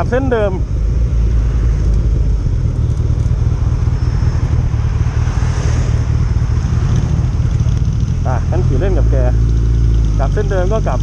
กลับเส้นเดิม อะงั้นขี่เล่นกับแก กลับเส้นเดิมก็กลับ